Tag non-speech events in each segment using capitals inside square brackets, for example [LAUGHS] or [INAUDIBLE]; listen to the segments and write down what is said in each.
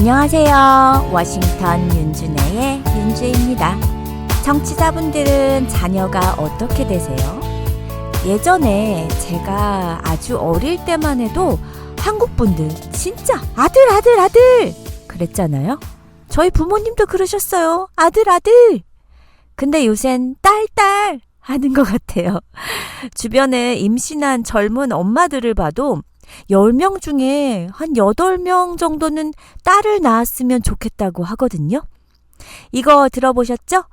안녕하세요. 워싱턴 윤준혜의 윤주입니다. 청취자분들은 자녀가 어떻게 되세요? 예전에 제가 아주 어릴 때만 해도 한국 분들 진짜 아들 아들 아들 그랬잖아요. 저희 부모님도 그러셨어요. 아들 아들. 근데 요샌 딸 딸 하는 것 같아요. 주변에 임신한 젊은 엄마들을 봐도 10명 중에 한 8명 정도는 딸을 낳았으면 좋겠다고 하거든요. 이거 들어보셨죠?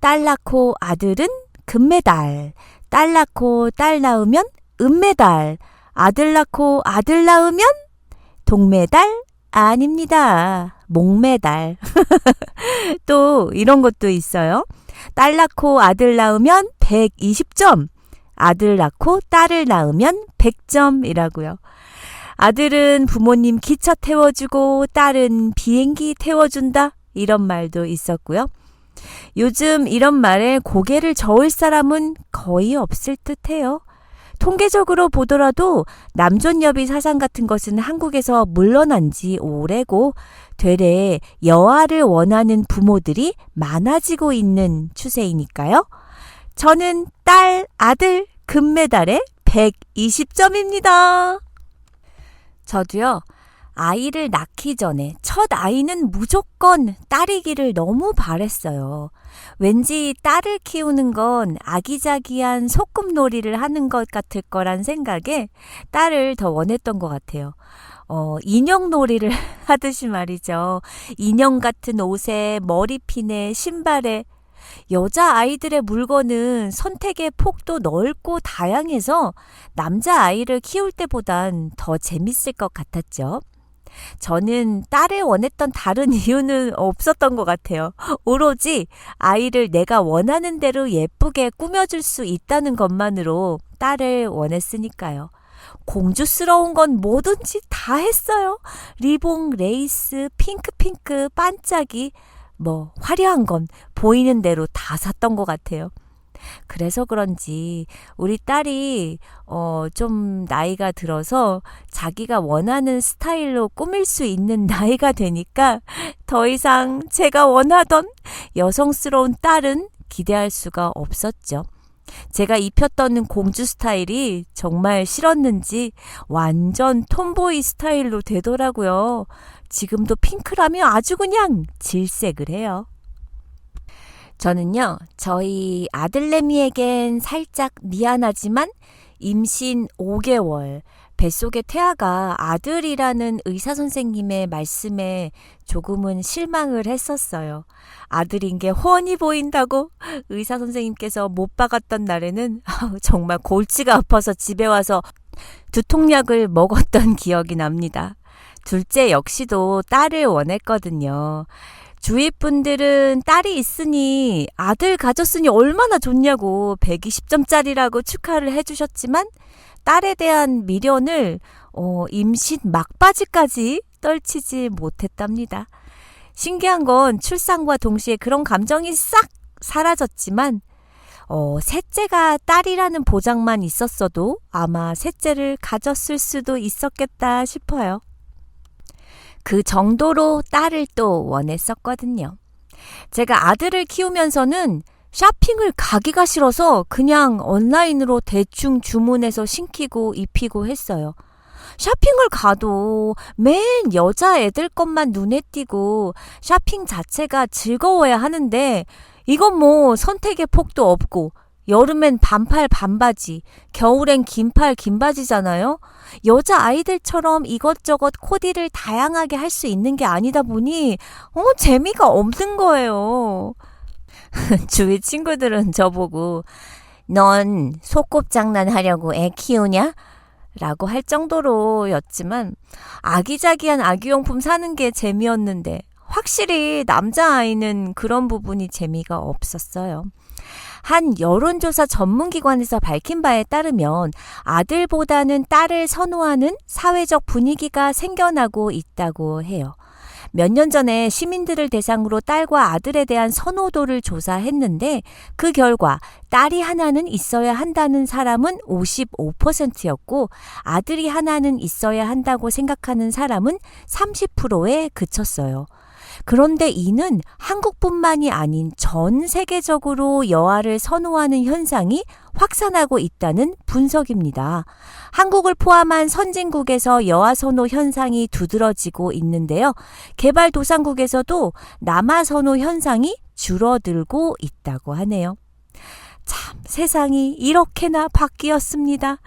딸 낳고 아들은 금메달, 딸 낳고 딸 낳으면 은메달, 아들 낳고 아들 낳으면 동메달? 아닙니다. 목메달. [LAUGHS] 또 이런 것도 있어요. 딸 낳고 아들 낳으면 120점, 아들 낳고 딸을 낳으면 100점이라고요. 아들은 부모님 기차 태워주고 딸은 비행기 태워준다. 이런 말도 있었고요. 요즘 이런 말에 고개를 저을 사람은 거의 없을 듯 해요. 통계적으로 보더라도 남존여비 사상 같은 것은 한국에서 물러난 지 오래고 되레 여아를 원하는 부모들이 많아지고 있는 추세이니까요. 저는 딸, 아들, 금메달에 120점입니다. 저도요, 아이를 낳기 전에 첫 아이는 무조건 딸이기를 너무 바랬어요. 왠지 딸을 키우는 건 아기자기한 소꿉놀이를 하는 것 같을 거란 생각에 딸을 더 원했던 것 같아요. 어, 인형놀이를 [LAUGHS] 하듯이 말이죠. 인형 같은 옷에 머리핀에 신발에 여자 아이들의 물건은 선택의 폭도 넓고 다양해서 남자 아이를 키울 때보단 더 재밌을 것 같았죠. 저는 딸을 원했던 다른 [LAUGHS] 이유는 없었던 것 같아요. 오로지 아이를 내가 원하는 대로 예쁘게 꾸며줄 수 있다는 것만으로 딸을 원했으니까요. 공주스러운 건 뭐든지 다 했어요. 리봉, 레이스, 핑크핑크, 반짝이, 뭐, 화려한 건 보이는 대로 다 샀던 것 같아요. 그래서 그런지 우리 딸이 어, 좀 나이가 들어서 자기가 원하는 스타일로 꾸밀 수 있는 [LAUGHS] 나이가 되니까 더 이상 제가 원하던 여성스러운 딸은 기대할 수가 없었죠. 제가 입혔던 공주 스타일이 정말 싫었는지 완전 톰보이 스타일로 되더라고요. 지금도 핑크라면 아주 그냥 질색을 해요. 저는요, 저희 아들내미에겐 살짝 미안하지만 임신 5개월, 뱃속의 태아가 아들이라는 의사 선생님의 말씀에 조금은 실망을 했었어요. 아들인 게 훤히 보인다고 의사 선생님께서 못 박았던 날에는 정말 골치가 아파서 집에 와서 두통약을 먹었던 기억이 납니다. 둘째 역시도 딸을 원했거든요. 주위 분들은 딸이 있으니 아들 가졌으니 얼마나 좋냐고 120점짜리라고 축하를 해주셨지만 딸에 대한 미련을 어, 임신 막바지까지 떨치지 못했답니다. 신기한 건 출산과 동시에 그런 감정이 싹 사라졌지만 어, 셋째가 딸이라는 보장만 있었어도 아마 셋째를 가졌을 수도 있었겠다 싶어요. 그 정도로 딸을 또 원했었거든요. 제가 아들을 키우면서는 쇼핑을 가기가 싫어서 그냥 온라인으로 대충 주문해서 신기고 입히고 했어요. 쇼핑을 가도 맨 여자애들 것만 눈에 띄고 쇼핑 자체가 즐거워야 하는데 이건 뭐 선택의 폭도 없고 여름엔 반팔 반바지, 겨울엔 긴팔 긴바지잖아요. 여자 아이들처럼 이것저것 코디를 다양하게 할 수 있는 게 아니다 보니 어 재미가 없는 거예요. [LAUGHS] 주위 친구들은 저보고 넌 소꿉장난 하려고 애 키우냐? 라고 할 정도로였지만 아기자기한 아기용품 사는 게 재미였는데 확실히 남자아이는 그런 부분이 재미가 없었어요. 한 여론조사 전문기관에서 밝힌 바에 따르면 아들보다는 딸을 선호하는 사회적 분위기가 생겨나고 있다고 해요. 몇 년 전에 시민들을 대상으로 딸과 아들에 대한 선호도를 조사했는데 그 결과 딸이 하나는 있어야 한다는 사람은 55%였고 아들이 하나는 있어야 한다고 생각하는 사람은 30%에 그쳤어요. 그런데 이는 한국뿐만이 아닌 전 세계적으로 여아를 선호하는 현상이 확산하고 있다는 분석입니다. 한국을 포함한 선진국에서 여아 선호 현상이 두드러지고 있는데요. 개발도상국에서도 남아 선호 현상이 줄어들고 있다고 하네요. 참, 세상이 이렇게나 바뀌었습니다.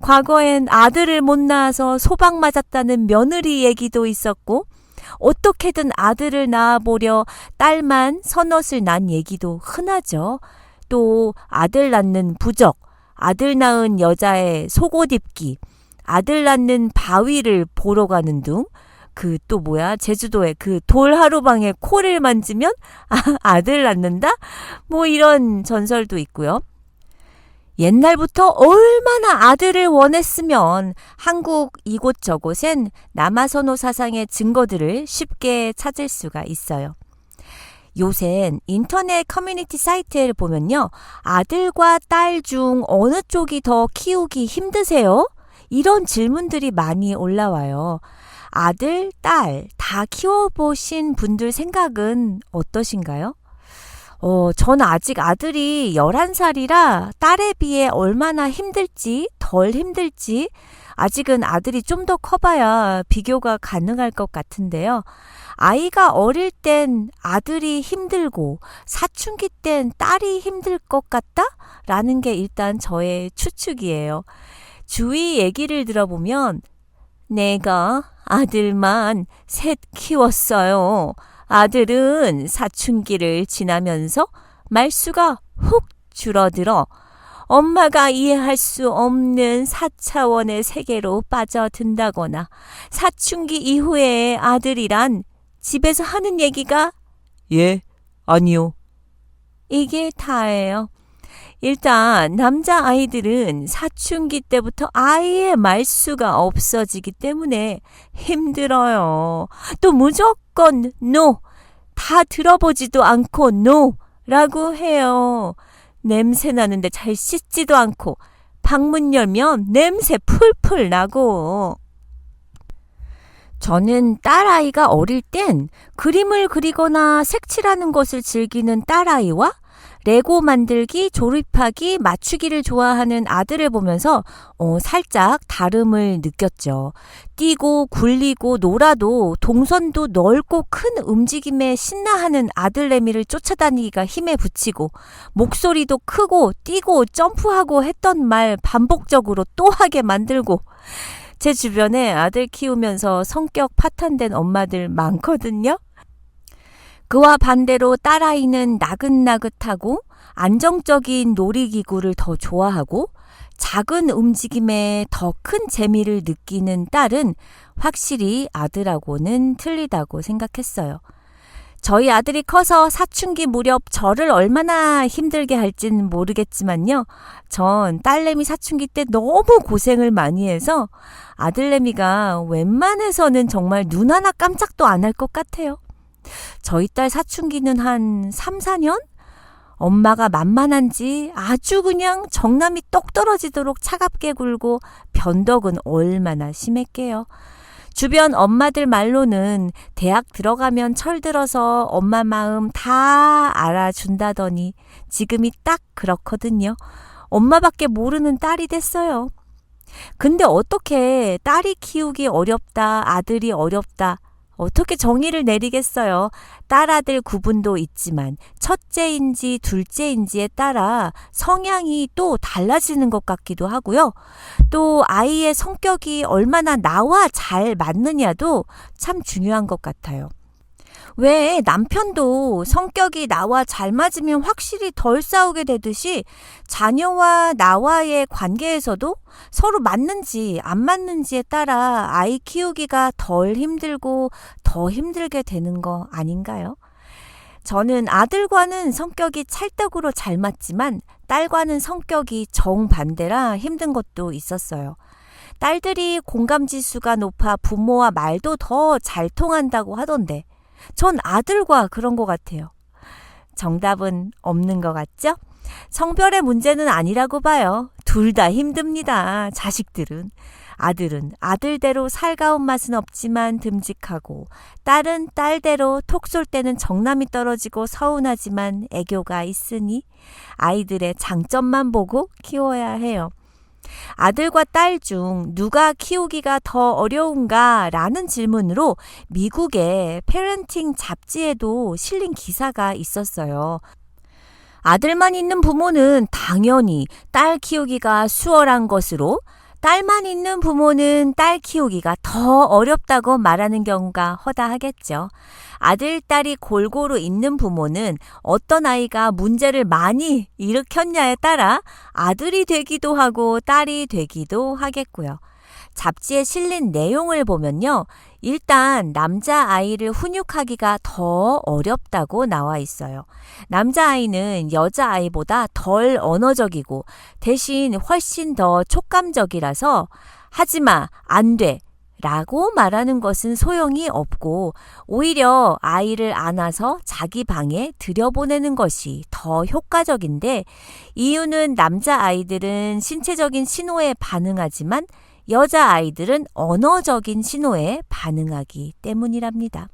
과거엔 아들을 못 낳아서 소방 맞았다는 며느리 얘기도 있었고, 어떻게든 아들을 낳아보려 딸만 선옷을 난 얘기도 흔하죠. 또 아들 낳는 부적, 아들 낳은 여자의 속옷 입기, 아들 낳는 바위를 보러 가는 둥, 그 또 뭐야 제주도에 그 돌 하루방에 코를 만지면 아, 아들 낳는다? 뭐 이런 전설도 있고요. 옛날부터 얼마나 아들을 원했으면 한국 이곳저곳엔 남아선호 사상의 증거들을 쉽게 찾을 수가 있어요. 요샌 인터넷 커뮤니티 사이트를 보면요. 아들과 딸 중 어느 쪽이 더 키우기 힘드세요? 이런 질문들이 많이 올라와요. 아들, 딸 다 키워보신 분들 생각은 어떠신가요? 어, 전 아직 아들이 11살이라 딸에 비해 얼마나 힘들지, 덜 힘들지, 아직은 아들이 좀 더 커봐야 비교가 가능할 것 같은데요. 아이가 어릴 땐 아들이 힘들고 사춘기 땐 딸이 힘들 것 같다? 라는 게 일단 저의 추측이에요. 주위 얘기를 들어보면 내가 아들만 셋 키웠어요. 아들은 사춘기를 지나면서 말수가 훅 줄어들어 엄마가 이해할 수 없는 4차원의 세계로 빠져든다거나 사춘기 이후에 아들이란 집에서 하는 얘기가 예, 아니요. 이게 다예요. 일단 남자 아이들은 사춘기 때부터 아예 말수가 없어지기 때문에 힘들어요. 또 무조건 no 다 들어보지도 않고 no 라고 해요. 냄새 나는데 잘 씻지도 않고 방문 열면 냄새 풀풀 나고 저는 딸아이가 어릴 땐 그림을 그리거나 색칠하는 것을 즐기는 딸아이와 레고 만들기, 조립하기, 맞추기를 좋아하는 아들을 보면서 어, 살짝 다름을 느꼈죠. 뛰고 굴리고 놀아도 동선도 넓고 큰 움직임에 신나하는 아들내미를 쫓아다니기가 힘에 부치고 목소리도 크고 뛰고 점프하고 했던 말 반복적으로 또 하게 만들고 제 주변에 아들 키우면서 성격 파탄된 엄마들 많거든요. 그와 반대로 딸아이는 나긋나긋하고 안정적인 놀이기구를 더 좋아하고 작은 움직임에 더 큰 재미를 느끼는 딸은 확실히 아들하고는 틀리다고 생각했어요. 저희 아들이 커서 사춘기 무렵 저를 얼마나 힘들게 할진 모르겠지만요. 전 딸내미 사춘기 때 너무 고생을 많이 해서 아들내미가 웬만해서는 정말 눈 하나 깜짝도 안 할 것 같아요. 저희 딸 사춘기는 한 3, 4년? 엄마가 만만한지 아주 그냥 정남이 똑 떨어지도록 차갑게 굴고 변덕은 얼마나 심했게요. 주변 엄마들 말로는 대학 들어가면 철들어서 엄마 마음 다 알아준다더니 지금이 딱 그렇거든요. 엄마밖에 모르는 딸이 됐어요. 근데 어떻게 딸이 키우기 어렵다, 아들이 어렵다, 어떻게 정의를 내리겠어요? 딸아들 구분도 있지만 첫째인지 둘째인지에 따라 성향이 또 달라지는 것 같기도 하고요. 또 아이의 성격이 얼마나 나와 잘 맞느냐도 참 중요한 것 같아요. 왜 남편도 성격이 나와 잘 맞으면 확실히 덜 싸우게 되듯이 자녀와 나와의 관계에서도 서로 맞는지 안 맞는지에 따라 아이 키우기가 덜 힘들고 더 힘들게 되는 거 아닌가요? 저는 아들과는 성격이 찰떡으로 잘 맞지만 딸과는 성격이 정반대라 힘든 것도 있었어요. 딸들이 공감 지수가 높아 부모와 말도 더 잘 통한다고 하던데 전 아들과 그런 것 같아요. 정답은 없는 것 같죠? 성별의 문제는 아니라고 봐요. 둘 다 힘듭니다. 자식들은. 아들은 아들대로 살가운 맛은 없지만 듬직하고, 딸은 딸대로 톡 쏠 때는 정남이 떨어지고 서운하지만 애교가 있으니 아이들의 장점만 보고 키워야 해요. 아들과 딸 중 누가 키우기가 더 어려운가? 라는 질문으로 미국의 페렌팅 잡지에도 실린 기사가 있었어요. 아들만 있는 부모는 당연히 딸 키우기가 수월한 것으로 딸만 있는 부모는 딸 키우기가 더 어렵다고 말하는 경우가 허다하겠죠. 아들, 딸이 골고루 있는 부모는 어떤 아이가 문제를 많이 일으켰냐에 따라 아들이 되기도 하고 딸이 되기도 하겠고요. 잡지에 실린 내용을 보면요. 일단 남자 아이를 훈육하기가 더 어렵다고 나와 있어요. 남자 아이는 여자 아이보다 덜 언어적이고 대신 훨씬 더 촉감적이라서 하지 마, 안 돼. 라고 말하는 것은 소용이 없고 오히려 아이를 안아서 자기 방에 들여보내는 것이 더 효과적인데 이유는 남자 아이들은 신체적인 신호에 반응하지만 여자 아이들은 언어적인 신호에 반응하기 때문이랍니다.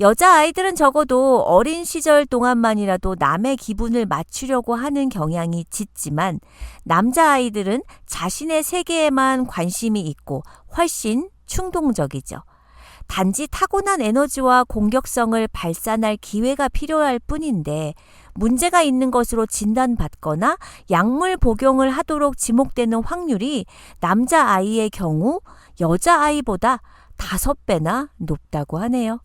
여자 아이들은 적어도 어린 시절 동안만이라도 남의 기분을 맞추려고 하는 경향이 짙지만 남자 아이들은 자신의 세계에만 관심이 있고 훨씬 충동적이죠. 단지 타고난 에너지와 공격성을 발산할 기회가 필요할 뿐인데 문제가 있는 것으로 진단받거나 약물 복용을 하도록 지목되는 확률이 남자 아이의 경우 여자 아이보다 다섯 배나 높다고 하네요.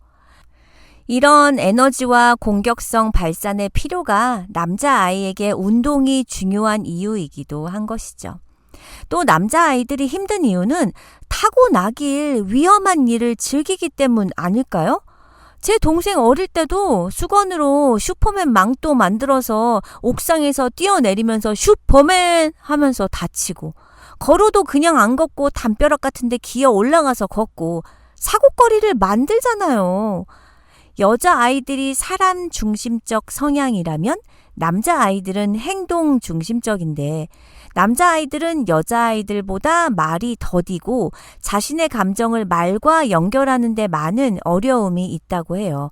이런 에너지와 공격성 발산의 필요가 남자 아이에게 운동이 중요한 이유이기도 한 것이죠. 또 남자 아이들이 힘든 이유는 타고나길 위험한 일을 즐기기 때문 아닐까요? 제 동생 어릴 때도 수건으로 슈퍼맨 망토 만들어서 옥상에서 뛰어내리면서 슈퍼맨 하면서 다치고 걸어도 그냥 안 걷고 담벼락 같은데 기어 올라가서 걷고 사고거리를 만들잖아요. 여자 아이들이 사람 중심적 성향이라면 남자 아이들은 행동 중심적인데 남자 아이들은 여자 아이들보다 말이 더디고 자신의 감정을 말과 연결하는 데 많은 어려움이 있다고 해요.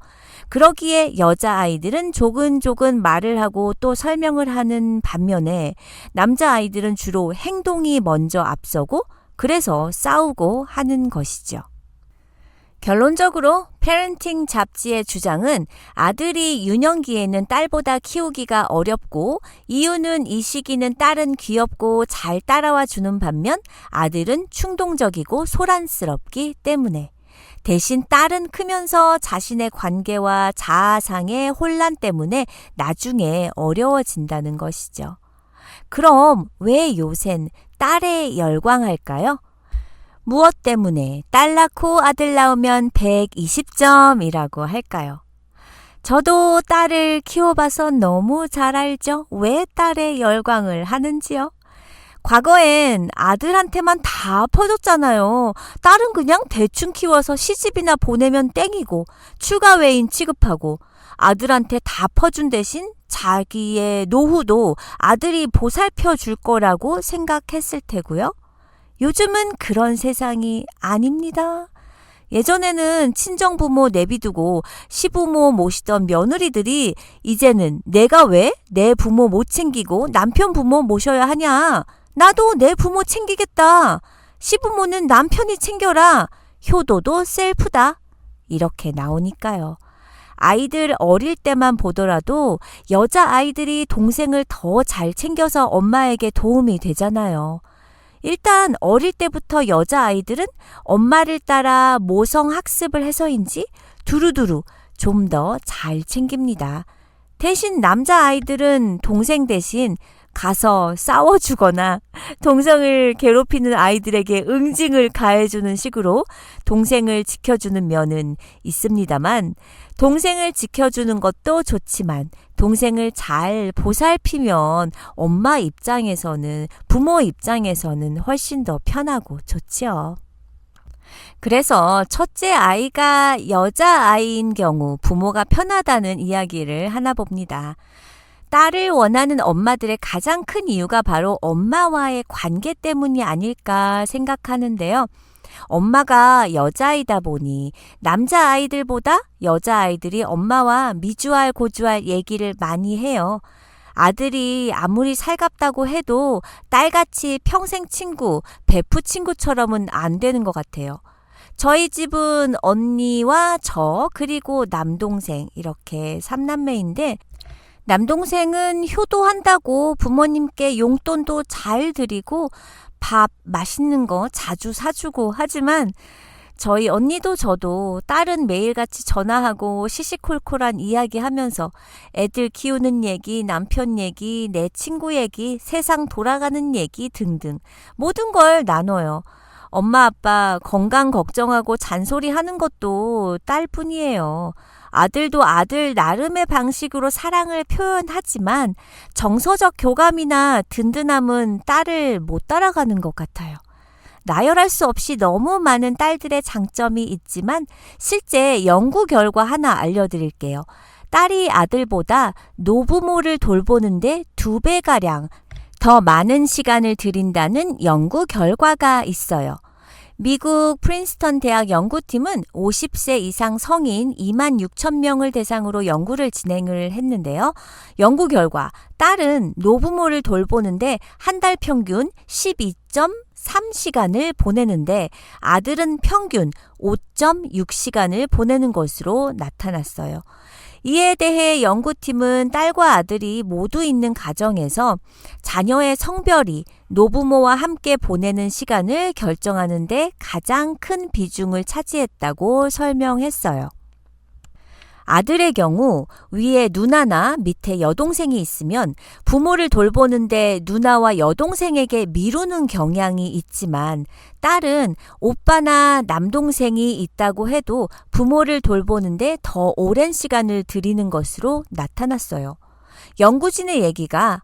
그러기에 여자 아이들은 조근조근 말을 하고 또 설명을 하는 반면에 남자 아이들은 주로 행동이 먼저 앞서고 그래서 싸우고 하는 것이죠. 결론적으로 페렌팅 잡지의 주장은 아들이 유년기에는 딸보다 키우기가 어렵고 이유는 이 시기는 딸은 귀엽고 잘 따라와 주는 반면 아들은 충동적이고 소란스럽기 때문에 대신 딸은 크면서 자신의 관계와 자아상의 혼란 때문에 나중에 어려워진다는 것이죠. 그럼 왜 요샌 딸에 열광할까요? 무엇 때문에 딸 낳고 아들 낳으면 120점이라고 할까요? 저도 딸을 키워봐서 너무 잘 알죠? 왜 딸의 열광을 하는지요? 과거엔 아들한테만 다 퍼줬잖아요. 딸은 그냥 대충 키워서 시집이나 보내면 땡이고, 추가 외인 취급하고, 아들한테 다 퍼준 대신 자기의 노후도 아들이 보살펴 줄 거라고 생각했을 테고요. 요즘은 그런 세상이 아닙니다. 예전에는 친정 부모 내비두고 시부모 모시던 며느리들이 이제는 내가 왜 내 부모 못 챙기고 남편 부모 모셔야 하냐. 나도 내 부모 챙기겠다. 시부모는 남편이 챙겨라. 효도도 셀프다. 이렇게 나오니까요. 아이들 어릴 때만 보더라도 여자 아이들이 동생을 더 잘 챙겨서 엄마에게 도움이 되잖아요. 일단 어릴 때부터 여자아이들은 엄마를 따라 모성 학습을 해서인지 두루두루 좀 더 잘 챙깁니다. 대신 남자아이들은 동생 대신 가서 싸워주거나 동생을 괴롭히는 아이들에게 응징을 가해주는 식으로 동생을 지켜주는 면은 있습니다만 동생을 지켜주는 것도 좋지만 동생을 잘 보살피면 엄마 입장에서는 부모 입장에서는 훨씬 더 편하고 좋지요. 그래서 첫째 아이가 여자아이인 경우 부모가 편하다는 이야기를 하나 봅니다. 딸을 원하는 엄마들의 가장 큰 이유가 바로 엄마와의 관계 때문이 아닐까 생각하는데요. 엄마가 여자이다 보니 남자아이들보다 여자아이들이 엄마와 미주알 고주알 얘기를 많이 해요. 아들이 아무리 살갑다고 해도 딸같이 평생 친구, 베프 친구처럼은 안 되는 것 같아요. 저희 집은 언니와 저, 그리고 남동생, 이렇게 삼남매인데, 남동생은 효도한다고 부모님께 용돈도 잘 드리고, 밥 맛있는 거 자주 사주고 하지만, 저희 언니도 저도 딸은 매일같이 전화하고 시시콜콜한 이야기 하면서 애들 키우는 얘기, 남편 얘기, 내 친구 얘기, 세상 돌아가는 얘기 등등 모든 걸 나눠요. 엄마 아빠 건강 걱정하고 잔소리 하는 것도 딸뿐이에요. 아들도 아들 나름의 방식으로 사랑을 표현하지만 정서적 교감이나 든든함은 딸을 못 따라가는 것 같아요. 나열할 수 없이 너무 많은 딸들의 장점이 있지만 실제 연구 결과 하나 알려드릴게요. 딸이 아들보다 노부모를 돌보는데 두 배가량 더 많은 시간을 들인다는 연구 결과가 있어요. 미국 프린스턴 대학 연구팀은 50세 이상 성인 2만 6천 명을 대상으로 연구를 진행을 했는데요. 연구 결과 딸은 노부모를 돌보는데 한 달 평균 12.3시간을 보내는데 아들은 평균 5.6시간을 보내는 것으로 나타났어요. 이에 대해 연구팀은 딸과 아들이 모두 있는 가정에서 자녀의 성별이 노부모와 함께 보내는 시간을 결정하는데 가장 큰 비중을 차지했다고 설명했어요. 아들의 경우 위에 누나나 밑에 여동생이 있으면 부모를 돌보는데 누나와 여동생에게 미루는 경향이 있지만 딸은 오빠나 남동생이 있다고 해도 부모를 돌보는데 더 오랜 시간을 들이는 것으로 나타났어요. 연구진의 얘기가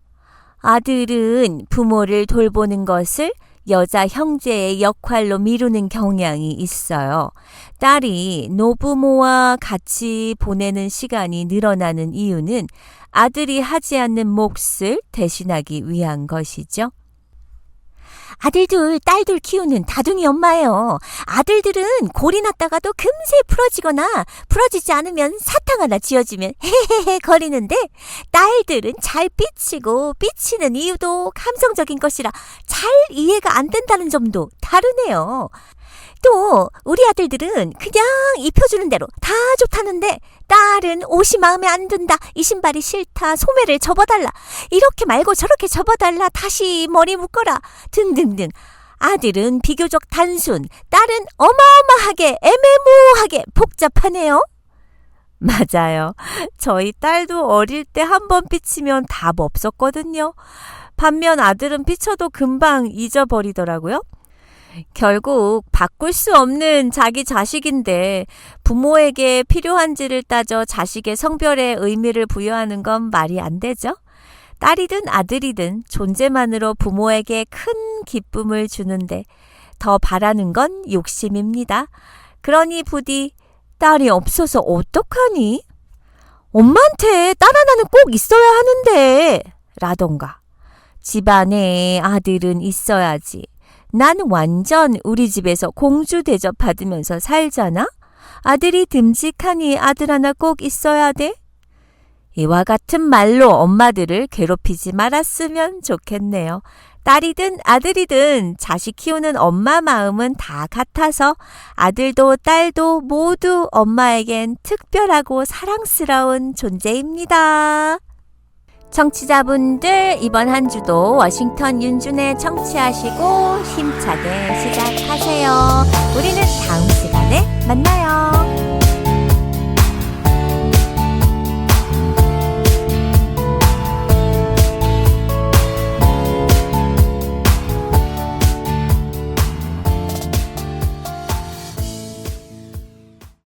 아들은 부모를 돌보는 것을 여자 형제의 역할로 미루는 경향이 있어요. 딸이 노부모와 같이 보내는 시간이 늘어나는 이유는 아들이 하지 않는 몫을 대신하기 위한 것이죠. 아들 둘, 딸 둘 키우는 다둥이 엄마예요. 아들들은 골이 났다가도 금세 풀어지거나 풀어지지 않으면 사탕 하나 쥐어주면 헤헤헤 거리는데 딸들은 잘 삐치고 삐치는 이유도 감성적인 것이라 잘 이해가 안 된다는 점도 다르네요. 또 우리 아들들은 그냥 입혀주는 대로 다 좋다는데 딸은 옷이 마음에 안 든다 이 신발이 싫다 소매를 접어달라 이렇게 말고 저렇게 접어달라 다시 머리 묶어라 등등등. 아들은 비교적 단순 딸은 어마어마하게 애매모호하게 복잡하네요. 맞아요. 저희 딸도 어릴 때 한 번 삐치면 답 없었거든요. 반면 아들은 삐쳐도 금방 잊어버리더라고요 결국 바꿀 수 없는 자기 자식인데 부모에게 필요한지를 따져 자식의 성별에 의미를 부여하는 건 말이 안 되죠. 딸이든 아들이든 존재만으로 부모에게 큰 기쁨을 주는데 더 바라는 건 욕심입니다. 그러니 부디 딸이 없어서 어떡하니? 엄마한테 딸 하나는 꼭 있어야 하는데 라던가 집안에 아들은 있어야지. 난 완전 우리 집에서 공주 대접 받으면서 살잖아? 아들이 듬직하니 아들 하나 꼭 있어야 돼? 이와 같은 말로 엄마들을 괴롭히지 말았으면 좋겠네요. 딸이든 아들이든 자식 키우는 엄마 마음은 다 같아서 아들도 딸도 모두 엄마에겐 특별하고 사랑스러운 존재입니다. 청취자분들 이번 한 주도 워싱턴 윤준의 청취하시고 힘차게 시작하세요. 우리는 다음 시간에 만나요.